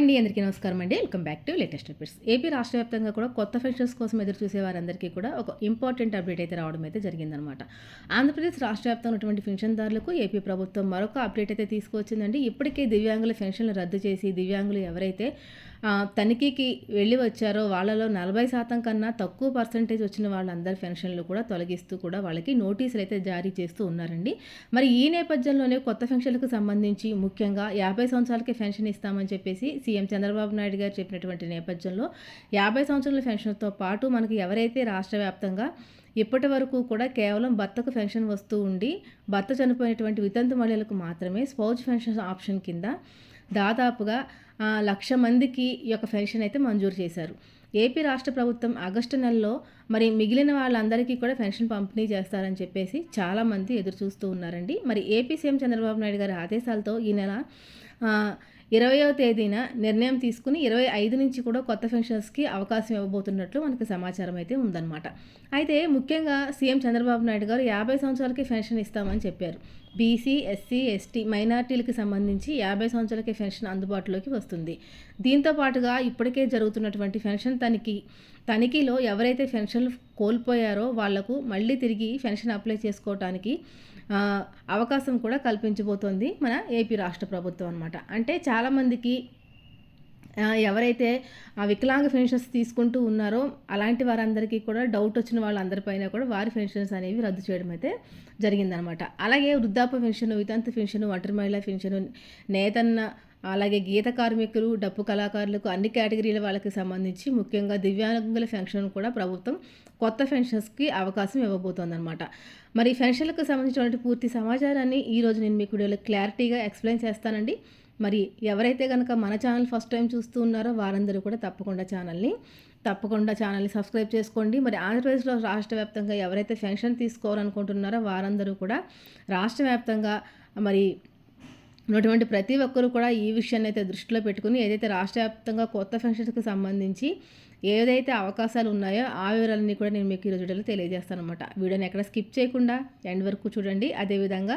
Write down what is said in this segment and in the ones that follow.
అండి అందరికీ నమస్కారం అండి. Welcome back to latest updates. AP రాష్ట్ర వ్యాప్తంగా కూడా కొత్త ఫ్రెషర్స్ కోసం ఎదురు చూసే వారందరికీ కూడా ఒక ఇంపార్టెంట్ అప్డేట్ అయితే రావడం అయితే జరిగిందనమాట ఆంధ్రప్రదేశ్ రాష్ట్ర వ్యాప్తంగా ఉన్నటువంటి పెన్షన్దారులకు ఏపీ ప్రభుత్వం మరొక అప్డేట్ అయితే తీసుకువచ్చిందండి. ఇప్పటికే దివ్యాంగుల పెన్షన్లు రద్దు చేసి దివ్యాంగులు ఎవరైతే తనిఖీకి వెళ్ళి వచ్చారో వాళ్ళలో నలభై శాతం కన్నా తక్కువ పర్సంటేజ్ వచ్చిన వాళ్ళందరి పెన్షన్లు కూడా తొలగిస్తూ కూడా వాళ్ళకి నోటీసులు అయితే జారీ చేస్తూ ఉన్నారండి. మరి ఈ నేపథ్యంలోనే కొత్త పెన్షన్లకు సంబంధించి ముఖ్యంగా యాభై సంవత్సరాలకే పెన్షన్ ఇస్తామని చెప్పేసి సీఎం చంద్రబాబు నాయుడు గారు చెప్పినటువంటి నేపథ్యంలో యాభై సంవత్సరాల పెన్షన్తో పాటు మనకి ఎవరైతే రాష్ట్ర వ్యాప్తంగా ఇప్పటి వరకు కూడా కేవలం భర్తకు పెన్షన్ వస్తూ ఉండి భర్త చనిపోయినటువంటి వితంతు మహిళలకు మాత్రమే స్పౌజ్ పెన్షన్ ఆప్షన్ కింద దాదాపుగా లక్ష మందికి ఈ యొక్క పెన్షన్ అయితే మంజూరు చేశారు. ఏపీ రాష్ట్ర ప్రభుత్వం ఆగస్టు నెలలో మరి మిగిలిన వాళ్ళందరికీ కూడా పెన్షన్ పంపిణీ చేస్తారని చెప్పేసి చాలామంది ఎదురు చూస్తూ ఉన్నారండి. మరి ఏపీ సీఎం చంద్రబాబు నాయుడు గారి ఆదేశాలతో ఈ నెల ఇరవయో తేదీన నిర్ణయం తీసుకుని ఇరవై ఐదు నుంచి కూడా కొత్త పెన్షన్స్కి అవకాశం ఇవ్వబోతున్నట్లు మనకు సమాచారం అయితే ఉందన్నమాట. అయితే ముఖ్యంగా సీఎం చంద్రబాబు నాయుడు గారు యాభై సంవత్సరాలకి పెన్షన్ ఇస్తామని చెప్పారు. బీసీ ఎస్సీ ఎస్టీ మైనార్టీలకు సంబంధించి యాభై సంవత్సరాలకి పెన్షన్ అందుబాటులోకి వస్తుంది. దీంతో పాటుగా ఇప్పటికే జరుగుతున్నటువంటి పెన్షన్ తనిఖీ తనిఖీలో ఎవరైతే పెన్షన్లు కోల్పోయారో వాళ్ళకు మళ్ళీ తిరిగి పెన్షన్ అప్లై చేసుకోవటానికి అవకాశం కూడా కల్పించబోతోంది మన ఏపీ రాష్ట్ర ప్రభుత్వం అనమాట అంటే చాలామందికి ఎవరైతే ఆ వికలాంగ పెన్షన్స్ తీసుకుంటూ ఉన్నారో అలాంటి వారందరికీ కూడా డౌట్ వచ్చిన వాళ్ళందరిపైన కూడా వారి పెన్షన్స్ అనేవి రద్దు చేయడం అయితే జరిగిందనమాట అలాగే వృద్ధాప్య పెన్షన్ వితంత పెన్షన్ ఒంటరి మహిళా పెన్షన్ నేతన్న అలాగే గీత కార్మికులు డప్పు కళాకారులకు అన్ని కేటగిరీల వాళ్ళకి సంబంధించి ముఖ్యంగా దివ్యాంగుల పెన్షన్ కూడా ప్రభుత్వం కొత్త పెన్షన్స్కి అవకాశం ఇవ్వబోతోందనమాట మరి పెన్షన్లకు సంబంధించినటువంటి పూర్తి సమాచారాన్ని ఈరోజు నేను మీకు వీడియోలో క్లారిటీగా ఎక్స్ప్లెయిన్ చేస్తానండి. మరి ఎవరైతే కనుక మన ఛానల్ ఫస్ట్ టైం చూస్తూ ఉన్నారో వారందరూ కూడా తప్పకుండా ఛానల్ని తప్పకుండా ఛానల్ని సబ్స్క్రైబ్ చేసుకోండి. మరి ఆంధ్రప్రదేశ్లో రాష్ట్ర వ్యాప్తంగా ఎవరైతే పెన్షన్ తీసుకోవాలనుకుంటున్నారో వారందరూ కూడా రాష్ట్ర వ్యాప్తంగా మరి ఉన్నటువంటి ప్రతి ఒక్కరూ కూడా ఈ విషయాన్ని అయితే దృష్టిలో పెట్టుకుని ఏదైతే రాష్ట్ర వ్యాప్తంగా కొత్త పెన్షన్స్కి సంబంధించి ఏదైతే అవకాశాలు ఉన్నాయో ఆ వివరాలన్నీ కూడా నేను మీకు ఈరోజు వీడియోలో తెలియజేస్తాను అనమాట వీడియోని ఎక్కడ స్కిప్ చేయకుండా ఎండ్ వరకు చూడండి. అదేవిధంగా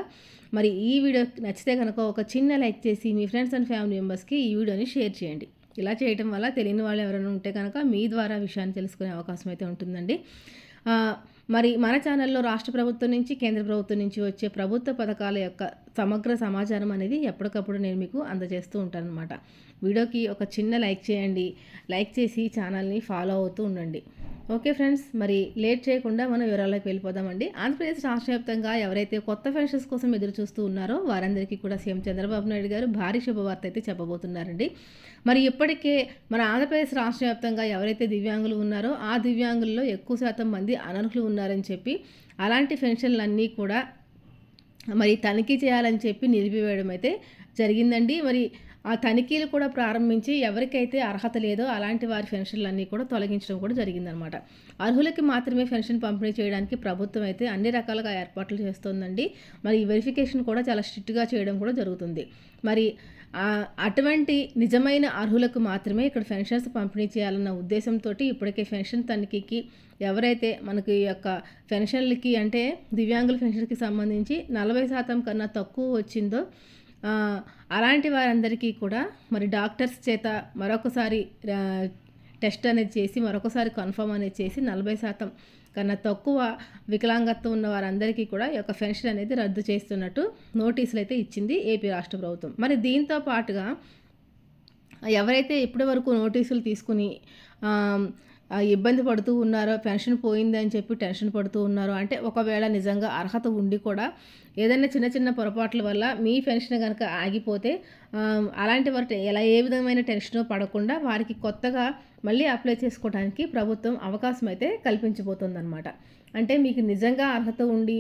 మరి ఈ వీడియో నచ్చితే కనుక ఒక చిన్న లైక్ చేసి మీ ఫ్రెండ్స్ అండ్ ఫ్యామిలీ మెంబర్స్కి ఈ వీడియోని షేర్ చేయండి. ఇలా చేయడం వల్ల తెలియని వాళ్ళు ఎవరైనా ఉంటే కనుక మీ ద్వారా విషయాన్ని తెలుసుకునే అవకాశం అయితే ఉంటుందండి. మరి మన ఛానల్లో రాష్ట్ర ప్రభుత్వం నుంచి కేంద్ర ప్రభుత్వం నుంచి వచ్చే ప్రభుత్వ పథకాల యొక్క సమగ్ర సమాచారం అనేది ఎప్పటికప్పుడు నేను మీకు అందజేస్తూ ఉంటాను అనమాట వీడియోకి ఒక చిన్న లైక్ చేయండి. లైక్ చేసి ఛానల్ని ఫాలో అవుతూ ఉండండి. ఓకే ఫ్రెండ్స్ మరి లేట్ చేయకుండా మనం వివరాల్లోకి వెళ్ళిపోదామండి. ఆంధ్రప్రదేశ్ రాష్ట్ర వ్యాప్తంగా ఎవరైతే కొత్త పెన్షన్స్ కోసం ఎదురు చూస్తూ ఉన్నారో వారందరికీ కూడా సీఎం చంద్రబాబు నాయుడు గారు భారీ శుభవార్త అయితే చెప్పబోతున్నారండి. మరి ఇప్పటికే మన ఆంధ్రప్రదేశ్ రాష్ట్ర వ్యాప్తంగా ఎవరైతే దివ్యాంగులు ఉన్నారో ఆ దివ్యాంగుల్లో ఎక్కువ శాతం మంది అనర్హులు ఉన్నారని చెప్పి అలాంటి పెన్షన్లన్నీ కూడా మరి తనిఖీ చేయాలని చెప్పి నిలిపివేయడం అయితే జరిగిందండి. మరి ఆ తనిఖీలు కూడా ప్రారంభించి ఎవరికైతే అర్హత లేదో అలాంటి వారి పెన్షన్లన్నీ కూడా తొలగించడం కూడా జరిగిందనమాట. అర్హులకి మాత్రమే పెన్షన్ పంపిణీ చేయడానికి ప్రభుత్వం అయితే అన్ని రకాలుగా ఏర్పాట్లు చేస్తోందండి. మరి ఈ వెరిఫికేషన్ కూడా చాలా స్ట్రిక్ట్గా చేయడం కూడా జరుగుతుంది. మరి అటువంటి నిజమైన అర్హులకు మాత్రమే ఇక్కడ పెన్షన్స్ పంపిణీ చేయాలన్న ఉద్దేశంతో ఇప్పటికే పెన్షన్ తనిఖీకి ఎవరైతే మనకి ఈ యొక్క పెన్షన్లకి అంటే దివ్యాంగుల పెన్షన్కి సంబంధించి నలభై శాతం కన్నా తక్కువ వచ్చిందో అలాంటి వారందరికీ కూడా మరి డాక్టర్స్ చేత మరొకసారి టెస్ట్ అనేది చేసి మరొకసారి కన్ఫర్మ్ అనేది చేసి నలభై శాతం కన్నా తక్కువ వికలాంగత్వం ఉన్న వారందరికీ కూడా ఈ యొక్క పెన్షన్ అనేది రద్దు చేస్తున్నట్టు నోటీసులు అయితే ఇచ్చింది ఏపీ రాష్ట్ర ప్రభుత్వం. మరి దీంతో పాటుగా ఎవరైతే ఇప్పటి వరకు నోటీసులు తీసుకుని ఇబ్బంది పడుతూ ఉన్నారో పెన్షన్ పోయిందని చెప్పి టెన్షన్ పడుతూ ఉన్నారో అంటే ఒకవేళ నిజంగా అర్హత ఉండి కూడా ఏదైనా చిన్న చిన్న పొరపాట్ల వల్ల మీ పెన్షన్ కనుక ఆగిపోతే అలాంటి వారి ఎలా ఏ విధమైన టెన్షన్ పడకుండా వారికి కొత్తగా మళ్ళీ అప్లై చేసుకోవడానికి ప్రభుత్వం అవకాశం అయితే కల్పించబోతుందన్నమాట. అంటే మీకు నిజంగా అర్హత ఉండి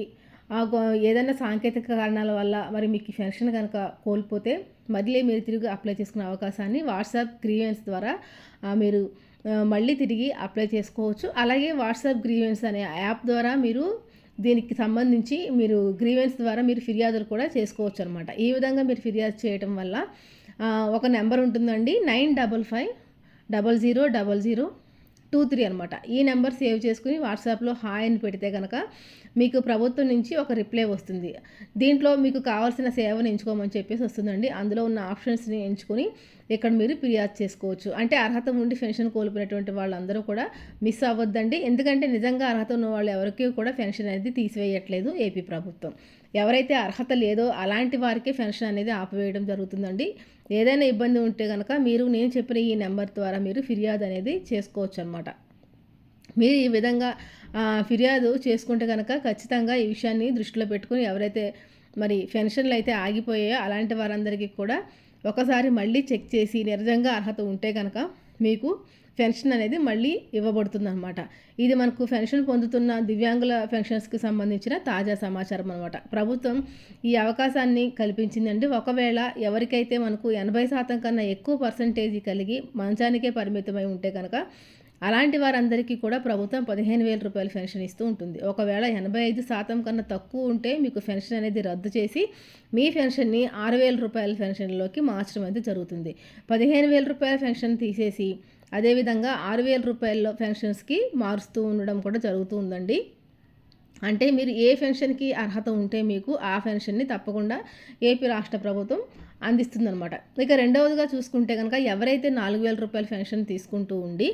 ఏదైనా సాంకేతిక కారణాల వల్ల మరి మీకు పెన్షన్ కనుక కోల్పోతే మళ్ళీ మీరు తిరిగి అప్లై చేసుకునే అవకాశాన్ని వాట్సాప్ గ్రీవెన్స్ ద్వారా మీరు మళ్ళీ తిరిగి అప్లై చేసుకోవచ్చు. అలాగే వాట్సాప్ గ్రీవెన్స్ అనే యాప్ ద్వారా మీరు దీనికి సంబంధించి మీరు గ్రీవెన్స్ ద్వారా మీరు ఫిర్యాదులు కూడా చేసుకోవచ్చు అనమాట ఈ విధంగా మీరు ఫిర్యాదు చేయటం వల్ల ఒక నెంబర్ ఉంటుందండి nine double five double zero double zero two three అనమాట ఈ నెంబర్ సేవ్ చేసుకుని వాట్సాప్లో హాయ్ అని పెడితే కనుక మీకు ప్రభుత్వం నుంచి ఒక రిప్లై వస్తుంది. దీంట్లో మీకు కావాల్సిన సేవను ఎంచుకోమని చెప్పేసి వస్తుందండి. అందులో ఉన్న ఆప్షన్స్ని ఎంచుకొని ఇక్కడ మీరు ఫిర్యాదు చేసుకోవచ్చు. అంటే అర్హత ఉండి పెన్షన్ కోల్పోయినటువంటి వాళ్ళందరూ కూడా మిస్ అవ్వద్దండి. ఎందుకంటే నిజంగా అర్హత ఉన్న వాళ్ళు ఎవరికి కూడా పెన్షన్ అనేది తీసివేయట్లేదు ఏపీ ప్రభుత్వం. ఎవరైతే అర్హత లేదో అలాంటి వారికి పెన్షన్ అనేది ఆపివేయడం జరుగుతుందండి. ఏదైనా ఇబ్బంది ఉంటే కనుక మీరు నేను చెప్పిన ఈ నెంబర్ ద్వారా మీరు ఫిర్యాదు అనేది చేసుకోవచ్చు అనమాట మీరు ఈ విధంగా ఫిర్యాదు చేసుకుంటే కనుక ఖచ్చితంగా ఈ విషయాన్ని దృష్టిలో పెట్టుకుని ఎవరైతే మరి పెన్షన్లు అయితే ఆగిపోయాయో అలాంటి వారందరికీ కూడా ఒకసారి మళ్ళీ చెక్ చేసి నిజంగా అర్హత ఉంటే కనుక మీకు పెన్షన్ అనేది మళ్ళీ ఇవ్వబడుతుంది అనమాట ఇది మనకు పెన్షన్ పొందుతున్న దివ్యాంగుల పెన్షన్స్కి సంబంధించిన తాజా సమాచారం అనమాట ప్రభుత్వం ఈ అవకాశాన్ని కల్పించిందండి. ఒకవేళ ఎవరికైతే మనకు ఎనభై శాతం కన్నా ఎక్కువ పర్సంటేజ్ కలిగి మంచానికే పరిమితమై ఉంటే కనుక అలాంటి వారందరికీ కూడా ప్రభుత్వం పదిహేను వేల రూపాయల పెన్షన్ ఇస్తూ ఉంటుంది. ఒకవేళ ఎనభై ఐదు శాతం కన్నా తక్కువ ఉంటే మీకు పెన్షన్ అనేది రద్దు చేసి మీ పెన్షన్ని ఆరు వేల రూపాయల పెన్షన్లోకి మార్చడం అయితే జరుగుతుంది. పదిహేను వేల రూపాయల పెన్షన్ తీసేసి అదేవిధంగా ఆరు వేల రూపాయల పెన్షన్స్కి మారుస్తూ ఉండడం కూడా జరుగుతూ ఉందండి. అంటే మీరు ఏ పెన్షన్కి అర్హత ఉంటే మీకు ఆ పెన్షన్ని తప్పకుండా ఏపీ రాష్ట్ర ప్రభుత్వం అందిస్తుందన్నమాట. ఇక రెండవదిగా చూసుకుంటే కనుక ఎవరైతే నాలుగు వేల రూపాయల పెన్షన్ తీసుకుంటూ ఉండి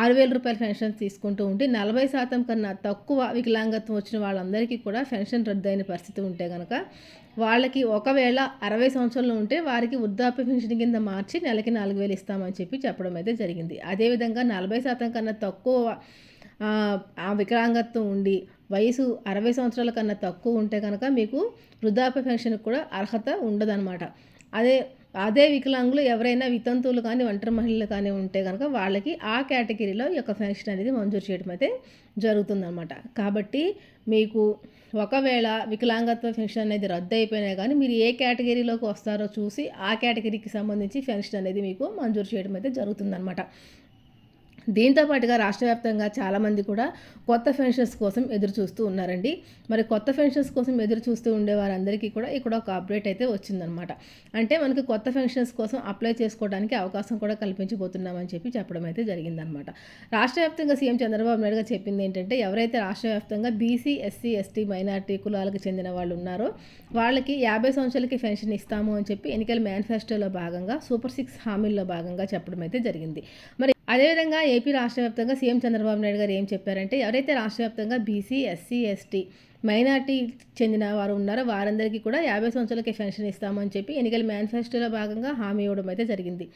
ఆరు వేల రూపాయల పెన్షన్ తీసుకుంటూ ఉంటే నలభై శాతం కన్నా తక్కువ వికలాంగత్వం వచ్చిన వాళ్ళందరికీ కూడా పెన్షన్ రద్దయిన పరిస్థితి ఉంటే కనుక వాళ్ళకి ఒకవేళ అరవై సంవత్సరాలు ఉంటే వారికి వృద్ధాప్య పెన్షన్ కింద మార్చి నెలకి నాలుగు వేలు ఇస్తామని చెప్పి చెప్పడం అయితే జరిగింది. అదేవిధంగా నలభై శాతం కన్నా తక్కువ వికలాంగత్వం ఉండి వయసు అరవై సంవత్సరాల కన్నా తక్కువ ఉంటే కనుక మీకు వృద్ధాప్య పెన్షన్కి కూడా అర్హత ఉండదన్నమాట. అదే అదే వికలాంగులు ఎవరైనా వితంతువులు కానీ ఒంటరి మహిళలు కానీ ఉంటే కనుక వాళ్ళకి ఆ కేటగిరీలో ఈ యొక్క పెన్షన్ అనేది మంజూరు చేయడం అయితే జరుగుతుందన్నమాట. కాబట్టి మీకు ఒకవేళ వికలాంగత్వ పెన్షన్ అనేది రద్దు అయిపోయినా కానీ మీరు ఏ కేటగిరీలోకి వస్తారో చూసి ఆ కేటగిరీకి సంబంధించి పెన్షన్ అనేది మీకు మంజూరు చేయడం అయితే జరుగుతుందన్నమాట. దీంతో పాటుగా రాష్ట్ర వ్యాప్తంగా చాలామంది కూడా కొత్త పెన్షన్స్ కోసం ఎదురు చూస్తూ ఉన్నారండి. మరి కొత్త పెన్షన్స్ కోసం ఎదురు చూస్తూ ఉండే వారందరికీ కూడా ఇక్కడ ఒక అప్డేట్ అయితే వచ్చిందనమాట అంటే మనకి కొత్త పెన్షన్స్ కోసం అప్లై చేసుకోవడానికి అవకాశం కూడా కల్పించబోతున్నామని చెప్పి చెప్పడం అయితే జరిగిందనమాట రాష్ట్ర వ్యాప్తంగా సీఎం చంద్రబాబు నాయుడు గారు చెప్పింది ఏంటంటే ఎవరైతే రాష్ట్ర వ్యాప్తంగా బీసీ ఎస్సీ ఎస్టీ మైనార్టీ కులాలకు చెందిన వాళ్ళు ఉన్నారో వాళ్ళకి యాభై సంవత్సరాలకి పెన్షన్ ఇస్తాము అని చెప్పి ఎన్నికల మేనిఫెస్టోలో భాగంగా సూపర్ సిక్స్ హామీల్లో భాగంగా చెప్పడం అయితే జరిగింది. మరి అదేవిధంగా ఏపీ రాష్ట్ర వ్యాప్తంగా సీఎం చంద్రబాబు నాయుడు గారు ఏం చెప్పారంటే ఎవరైతే రాష్ట్ర వ్యాప్తంగా బీసీ ఎస్సీ ఎస్టీ మైనార్టీ చెందిన వారు ఉన్నారో? వారందరికీ కూడా యాభై సంవత్సరాలకి పెన్షన్ ఇస్తామని చెప్పి ఎన్నికల మేనిఫెస్టోలో భాగంగా హామీ ఇవ్వడం అయితే జరిగింది.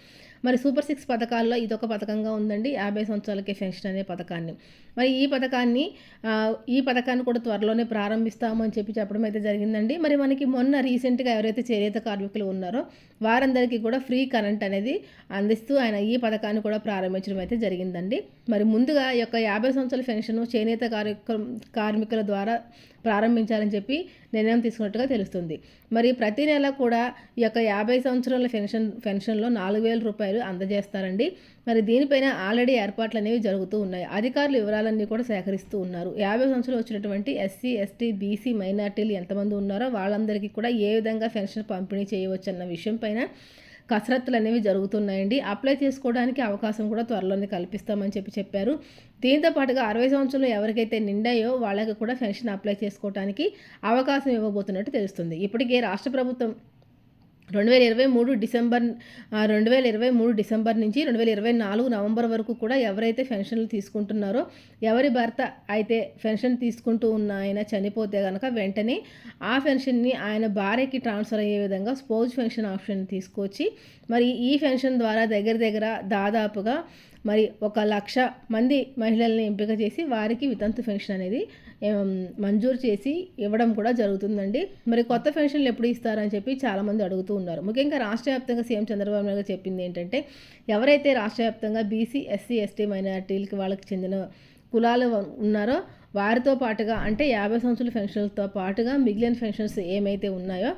మరి సూపర్ సిక్స్ పథకాల్లో ఇదొక పథకంగా ఉందండి యాభై సంవత్సరాలకి పెన్షన్ అనే పథకాన్ని. మరి ఈ పథకాన్ని ఈ పథకాన్ని కూడా త్వరలోనే ప్రారంభిస్తామని చెప్పి చెప్పడం అయితే జరిగిందండి. మరి మనకి మొన్న రీసెంట్గా ఎవరైతే చేనేత కార్మికులు ఉన్నారో వారందరికీ కూడా ఫ్రీ కరెంట్ అనేది అందిస్తూ ఆయన ఈ పథకాన్ని కూడా ప్రారంభించడం అయితే జరిగిందండి. మరి ముందుగా ఈ యొక్క యాభై సంవత్సరాల పెన్షన్ చేనేత కార్మికుల ద్వారా ప్రారంభించాలని చెప్పి నిర్ణయం తీసుకున్నట్టుగా తెలుస్తుంది. మరి ప్రతి నెల కూడా ఈ యొక్క యాభై సంవత్సరాల పెన్షన్ పెన్షన్లో నాలుగు వేల రూపాయలు అందజేస్తారండి. మరి దీనిపైన ఆల్రెడీ ఏర్పాట్లు అనేవి జరుగుతూ ఉన్నాయి. అధికారులు వివరాలన్నీ కూడా సేకరిస్తూ ఉన్నారు. యాభై సంవత్సరాలు వచ్చినటువంటి ఎస్సీ ఎస్టీ బీసీ మైనార్టీలు ఎంతమంది ఉన్నారో వాళ్ళందరికీ కూడా ఏ విధంగా పెన్షన్ పంపిణీ చేయవచ్చు అన్న విషయం పైన కసరత్తులు అనేవి జరుగుతున్నాయండి. అప్లై చేసుకోవడానికి అవకాశం కూడా త్వరలోనే కల్పిస్తామని చెప్పి చెప్పారు. దీంతో పాటుగా అరవై సంవత్సరాలు ఎవరికైతే నిండాయో వాళ్ళకి కూడా పెన్షన్ అప్లై చేసుకోవడానికి అవకాశం ఇవ్వబోతున్నట్టు తెలుస్తుంది. ఇప్పటికే రాష్ట్ర ప్రభుత్వం రెండు వేల ఇరవై మూడు డిసెంబర్ రెండు వేల ఇరవై మూడు డిసెంబర్ నుంచి రెండు వేల ఇరవై నాలుగు నవంబర్ వరకు కూడా ఎవరైతే పెన్షన్లు తీసుకుంటున్నారో ఎవరి భర్త అయితే పెన్షన్ తీసుకుంటూ ఉన్న ఆయన చనిపోతే కనుక వెంటనే ఆ పెన్షన్ని ఆయన భార్యకి ట్రాన్స్ఫర్ అయ్యే విధంగా స్పోజ్ పెన్షన్ ఆప్షన్ తీసుకొచ్చి మరి ఈ పెన్షన్ ద్వారా దగ్గర దగ్గర దాదాపుగా మరి ఒక లక్ష మంది మహిళల్ని ఎంపిక చేసి వారికి వితంతు పెన్షన్ అనేది మంజూరు చేసి ఇవ్వడం కూడా జరుగుతుందండి. మరి కొత్త పెన్షన్లు ఎప్పుడు ఇస్తారని చెప్పి చాలామంది అడుగుతూ ఉన్నారు. ముఖ్యంగా రాష్ట్ర వ్యాప్తంగా సీఎం చంద్రబాబు నాయుడు చెప్పింది ఏంటంటే ఎవరైతే రాష్ట్ర వ్యాప్తంగా బీసీ ఎస్సీ ఎస్టీ మైనార్టీలకి వాళ్ళకి చెందిన కులాలు ఉన్నారో వారితో పాటుగా అంటే యాభై సంవత్సరాల పెన్షన్లతో పాటుగా మిగిలిన పెన్షన్స్ ఏమైతే ఉన్నాయో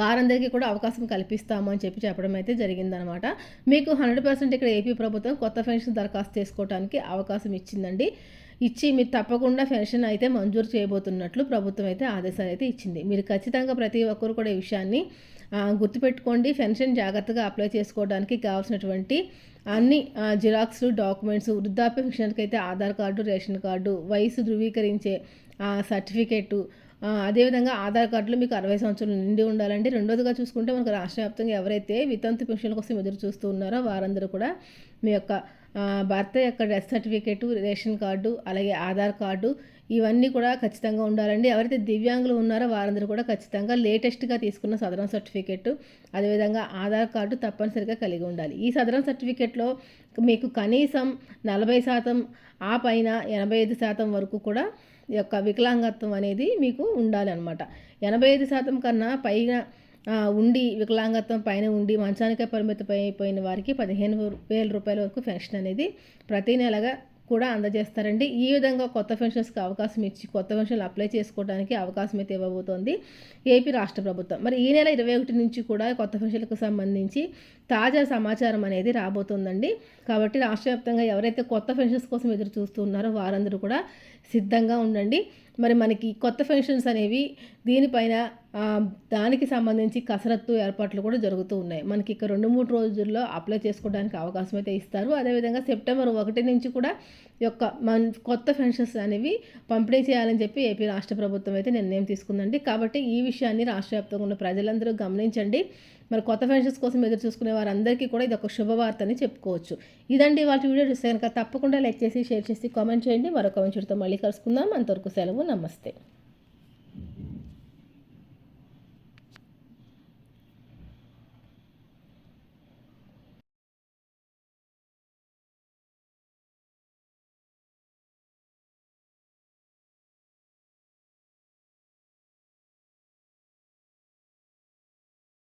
వారందరికీ కూడా అవకాశం కల్పిస్తాము అని చెప్పి చెప్పడం అయితే జరిగిందనమాట. మీకు హండ్రెడ్ పర్సెంట్ ఇక్కడ ఏపీ ప్రభుత్వం కొత్త పెన్షన్ దరఖాస్తు చేసుకోవడానికి అవకాశం ఇచ్చిందండి. ఇచ్చి మీరు తప్పకుండా పెన్షన్ అయితే మంజూరు చేయబోతున్నట్లు ప్రభుత్వం అయితే ఆదేశాలు అయితే ఇచ్చింది. మీరు ఖచ్చితంగా ప్రతి ఒక్కరు కూడా ఈ విషయాన్ని గుర్తుపెట్టుకోండి. పెన్షన్ జాగ్రత్తగా అప్లై చేసుకోవడానికి కావాల్సినటువంటి అన్ని జిరాక్స్ డాక్యుమెంట్స్ వృద్ధాప్య పెన్షన్కి అయితే ఆధార్ కార్డు రేషన్ కార్డు వయసు ధృవీకరించే సర్టిఫికేటు అదేవిధంగా ఆధార్ కార్డులో మీకు అరవై సంవత్సరాలు నిండి ఉండాలండి. రెండోదిగా చూసుకుంటే మనకు రాష్ట్ర వ్యాప్తంగా ఎవరైతే వితంతు పెన్షన్ కోసం ఎదురు చూస్తూ ఉన్నారో వారందరూ కూడా మీ యొక్క భర్త యొక్క డెత్ సర్టిఫికేటు రేషన్ కార్డు అలాగే ఆధార్ కార్డు ఇవన్నీ కూడా ఖచ్చితంగా ఉండాలండి. ఎవరైతే దివ్యాంగులు ఉన్నారో వారందరూ కూడా ఖచ్చితంగా లేటెస్ట్గా తీసుకున్న సదరం సర్టిఫికేట్ అదేవిధంగా ఆధార్ కార్డు తప్పనిసరిగా కలిగి ఉండాలి. ఈ సదరం సర్టిఫికేట్లో మీకు కనీసం నలభై శాతం ఆ పైన ఎనభై ఐదు శాతం వరకు కూడా యొక్క వికలాంగత్వం అనేది మీకు ఉండాలి అనమాట ఎనభై ఐదు శాతం కన్నా పైన ఉండి వికలాంగత్వం పైన ఉండి మంచానికే పరిమితం అయిపోయిన వారికి పదిహేను వేల రూపాయల వరకు పెన్షన్ అనేది ప్రతి నెలగా కూడా అందజేస్తారండి. ఈ విధంగా కొత్త పెన్షన్స్కి అవకాశం ఇచ్చి కొత్త పెన్షన్లు అప్లై చేసుకోవడానికి అవకాశం అయితే ఇవ్వబోతోంది ఏపీ రాష్ట్ర ప్రభుత్వం. మరి ఈ నెల ఇరవై ఒకటి నుంచి కూడా కొత్త పెన్షన్లకు సంబంధించి తాజా సమాచారం అనేది రాబోతోందండి. కాబట్టి రాష్ట్ర వ్యాప్తంగా ఎవరైతే కొత్త పెన్షన్స్ కోసం ఎదురు చూస్తున్నారో వారందరూ కూడా సిద్ధంగా ఉండండి. మరి మనకి కొత్త ఫంక్షన్స్ అనేవి దీనిపైన దానికి సంబంధించి కసరత్తు ఏర్పాట్లు కూడా జరుగుతూ ఉన్నాయి. మనకి ఇక రెండు మూడు రోజుల్లో అప్లై చేసుకోవడానికి అవకాశం అయితే ఇస్తారు. అదేవిధంగా సెప్టెంబర్ ఒకటి నుంచి కూడా యొక్క మన కొత్త పెన్షన్స్ అనేవి పంపిణీ చేయాలని చెప్పి ఏపీ రాష్ట్ర ప్రభుత్వం అయితే నిర్ణయం తీసుకుందండి. కాబట్టి ఈ విషయాన్ని రాష్ట్ర వ్యాప్తంగా ఉన్న ప్రజలందరూ గమనించండి. మరి కొత్త పెన్షన్స్ కోసం ఎదురు చూసుకునే వారందరికీ కూడా ఇది ఒక శుభవార్త అని చెప్పుకోవచ్చు. ఇదండి వాళ్ళ వీడియో చూస్తే కనుక తప్పకుండా లైక్ చేసి షేర్ చేసి కామెంట్ చేయండి. మరొక మంచితో మళ్ళీ కలుసుకుందాం. అంతవరకు సెలవు. నమస్తే.